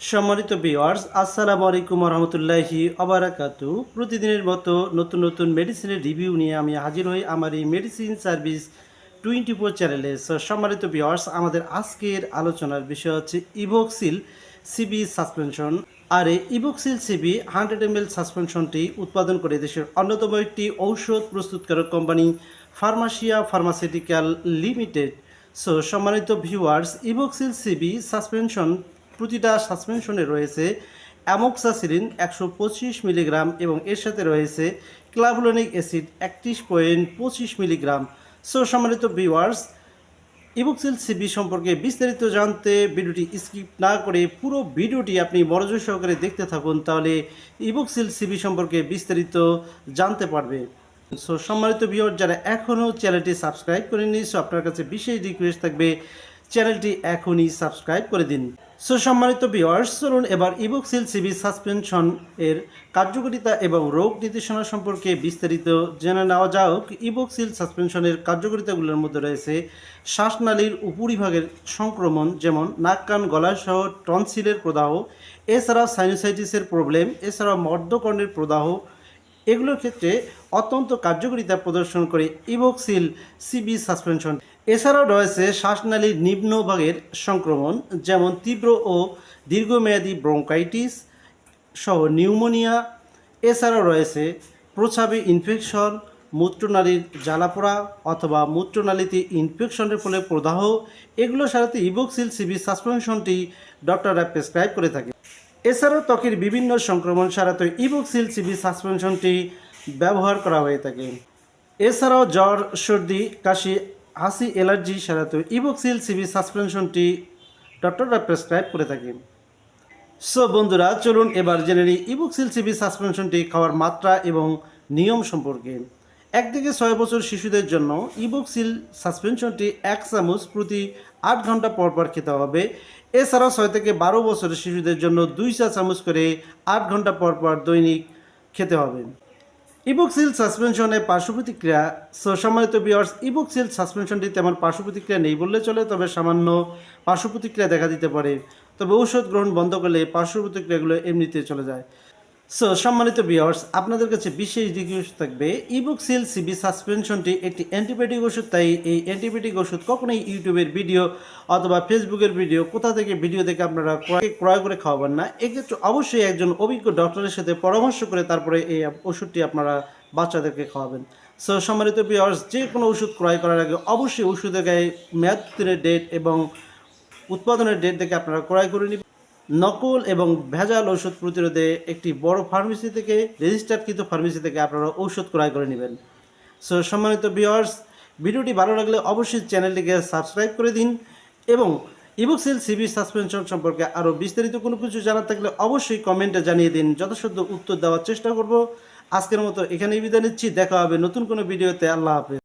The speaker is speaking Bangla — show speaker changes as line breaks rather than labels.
সম্মানিত ভিওয়ার্স আসসালামু আলাইকুম রহমতুল্লাহি আবারাকাতু প্রতিদিনের মতো নতুন নতুন মেডিসিনের রিভিউ নিয়ে আমি হাজির হই আমার এই মেডিসিন সার্ভিস টোয়েন্টি ফোর চ্যানেলে সম্মানিত ভিওয়ার্স আমাদের আজকের আলোচনার বিষয় হচ্ছে ইভোক্সিল সিবি সাসপেনশন আর এই Evoxil CB hundred M L সাসপেনশনটি উৎপাদন করে দেশের অন্যতম একটি ঔষধ প্রস্তুতকারক company Pharmacia pharmaceutical limited so সম্মানিত ভিউয়ার্স ইভোক্সিল সিবি সাসপেনশন প্রতিটা সাসপেনশনে রয়েছে অ্যামোক্সাসিলিন একশো পঁচিশ মিলিগ্রাম এবং এর সাথে রয়েছে ক্লাভুলনিক অ্যাসিড একত্রিশ পয়েন্ট পঁচিশ মিলিগ্রাম সো সম্মানিত ভিউয়ার্স ইবুকসিল সিবি সম্পর্কে বিস্তারিত জানতে ভিডিওটি স্কিপ না করে পুরো ভিডিওটি আপনি মনোযোগ সহকারে দেখতে থাকুন, তাহলে ইবুকসিল সিবি সম্পর্কে বিস্তারিত জানতে পারবে। সো সম্মানিত ভিউয়ার যারা এখনও চ্যানেলটি সাবস্ক্রাইব করেননি সো আপনার কাছে বিশেষ রিকোয়েস্ট থাকবে, চ্যানেলটি এখনই সাবস্ক্রাইব করে দিন। সো সম্মানিত ভিউয়ার্স, চলুন এবার ইবুকসিল সিবি সাসপেনশন এর কার্যকারিতা এবং রোগ নির্দেশনা সম্পর্কে বিস্তারিত জেনে নেওয়া যাক। ইবুকসিল সাসপেনশনের কার্যকারিতাগুলোর মধ্যে রয়েছে শ্বাসনালীর উপরিভাগের সংক্রমণ, যেমন নাক, কান গলা সহ টনসিলের প্রদাহ এছাড়া সাইনোসাইটিসের প্রবলেম এছাড়া মর্দকর্ণের প্রদাহ। এগুলোর ক্ষেত্রে অত্যন্ত কার্যকারিতা প্রদর্শন করে ইভোক্সিল সিবি সাসপেনশন। এছাড়াও রয়েছে শ্বাসনালীর নিম্নভাগের সংক্রমণ, যেমন তীব্র ও দীর্ঘমেয়াদী ব্রঙ্কাইটিস সহ নিউমোনিয়া। এছাড়াও রয়েছে প্রস্রাবে ইনফেকশন, মূত্রনালীর জ্বালাপোড়া অথবা মূত্রনালীতে ইনফেকশনের ফলে প্রদাহ। এগুলো সারাতে ইভোক্সিল সিবি সাসপেনশনটি ডক্টররা প্রেসক্রাইব করে থাকে। এছাড়াও ত্বকের বিভিন্ন সংক্রমণ সারাতে ইভোক্সিল সিবি সাসপেনশনটি ব্যবহার করা হয়ে থাকে। এছাড়াও জ্বর, সর্দি, কাশি হাসি অ্যালার্জি সারাতে ইভোক্সিল সিবি সাসপেনশনটি ডক্টররা প্রেসক্রাইব করে থাকে। সো বন্ধুরা, চলুন এবার জেনে নিই ইবুক্সিল সিবি সাসপেনশনটি খাওয়ার মাত্রা এবং নিয়ম সম্পর্কে। একদিকে ছয় বছর শিশুদের জন্য ইবুক্সিল সাসপেনশনটি এক চামচ প্রতি আট ঘণ্টা পর পর খেতে হবে। এছাড়াও ছয় থেকে বারো বছরের শিশুদের জন্য দুই চা চামচ করে আট ঘণ্টা পর পর দৈনিক খেতে হবে। ইবুকসিল সাসপেনশনে পার্শ্ব প্রতিক্রিয়া সো সম্মানিত বিয়ার্স ইবুকসিল সাসপেনশনটি তেমন পার্শ্ব প্রতিক্রিয়া নেই বললে চলে, তবে সামান্য পার্শ্ব প্রতিক্রিয়া দেখা দিতে পারে। তবে ঔষধ গ্রহণ বন্ধ করলে পার্শ্ব প্রতিক্রিয়াগুলো এমনিতে চলে যায়। সো সম্মানিত বিয়ার্স আপনাদের কাছে বিশেষ রিকোয়েস্ট থাকবে ইবুকসিল সিবি সাসপেনশনটি একটি অ্যান্টিবায়োটিক ওষুধ, তাই এই অ্যান্টিবায়োটিক ওষুধ কখনোই ইউটিউবের ভিডিও অথবা ফেসবুকের ভিডিও কোথা থেকে ভিডিও দেখে আপনারা ক্রয় করে খাওয়াবেন না। এক্ষেত্রে অবশ্যই একজন অভিজ্ঞ ডক্টরের সাথে পরামর্শ করে তারপরে এই ওষুধটি আপনারা বাচ্চাদেরকে খাওয়াবেন। সো সম্মানিত বিয়ার্স যে কোনো ওষুধ ক্রয় করার আগে অবশ্যই ওষুধের গায়ে উত্তীর্ণের ডেট এবং উৎপাদনের ডেট দেখে আপনারা ক্রয় করে নেবেন। নকল এবং ভেজাল ওষুধ প্রতিরোধে একটি বড় ফার্মেসি থেকে রেজিস্টার্ডকৃত ফার্মেসি থেকে আপনারা ঔষধ ক্রয় করে নেবেন। সো সম্মানিত ভিউয়ার্স ভিডিওটি ভালো লাগলে অবশ্যই চ্যানেলটিকে সাবস্ক্রাইব করে দিন এবং ইবুকসিল সিবি সাসপেনশন সম্পর্কে আরও বিস্তারিত কোনো কিছু জানার থাকলে অবশ্যই কমেন্টে জানিয়ে দিন, যথাসাধ্য উত্তর দেওয়ার চেষ্টা করব। আজকের মতো এখানেই বিদায় নিচ্ছি, দেখা হবে নতুন কোনো ভিডিওতে আল্লাহ হাফেজ।